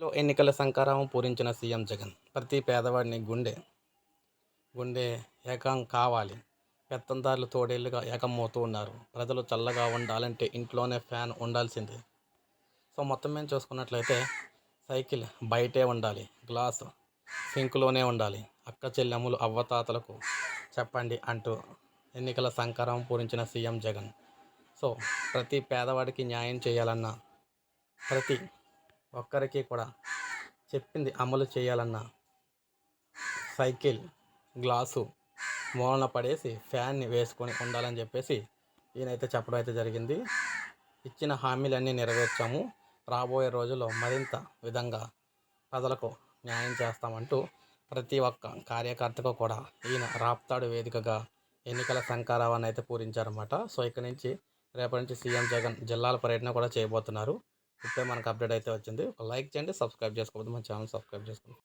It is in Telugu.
లో ఎన్నికల సంకారం పూరించిన సీఎం జగన్. ప్రతి పేదవాడిని గుండె గుండె ఏకం కావాలి. పెత్తందారులు తోడేళ్ళుగా ఏకమవుతూ ఉన్నారు. ప్రజలు చల్లగా ఉండాలంటే ఇంట్లోనే ఫ్యాన్ ఉండాల్సిందే. సో మొత్తం మేము చూసుకున్నట్లయితే సైకిల్ బయటే ఉండాలి. గ్లాస్ సింక్లోనే ఉండాలి. అక్క చెల్లెములు అవ్వతాతలకు చెప్పండి అంటూ ఎన్నికల సంకారం పూరించిన సీఎం జగన్. సో ప్రతి పేదవాడికి న్యాయం చేయాలన్నా ప్రతి ఒక్కరికి కూడా చెప్పింది అమలు చేయాలన్న సైకిల్ గ్లాసు మూలన పడేసి ఫ్యాన్ని వేసుకొని ఉండాలని చెప్పేసి ఈయనైతే చెప్పడం అయితే జరిగింది. ఇచ్చిన హామీలన్నీ నెరవేర్చాము. రాబోయే రోజుల్లో మరింత విధంగా ప్రజలకు న్యాయం చేస్తామంటూ ప్రతి ఒక్క కార్యకర్తకు కూడా ఈయన రాప్తాడు వేదికగా ఎన్నికల సంకారావాన్ని అయితే పూరించారన్నమాట. సో ఇక్కడ నుంచి రేపటి నుంచి సీఎం జగన్ జిల్లాల పర్యటన కూడా చేయబోతున్నారు. ఇప్పుడే మనకు అప్డేట్ అయితే వచ్చింది. ఒక లైక్ చేయండి సబ్స్క్రైబ్ చేసుకోవద్దు మన ఛానల్ సబ్స్క్రైబ్ చేసుకోండి.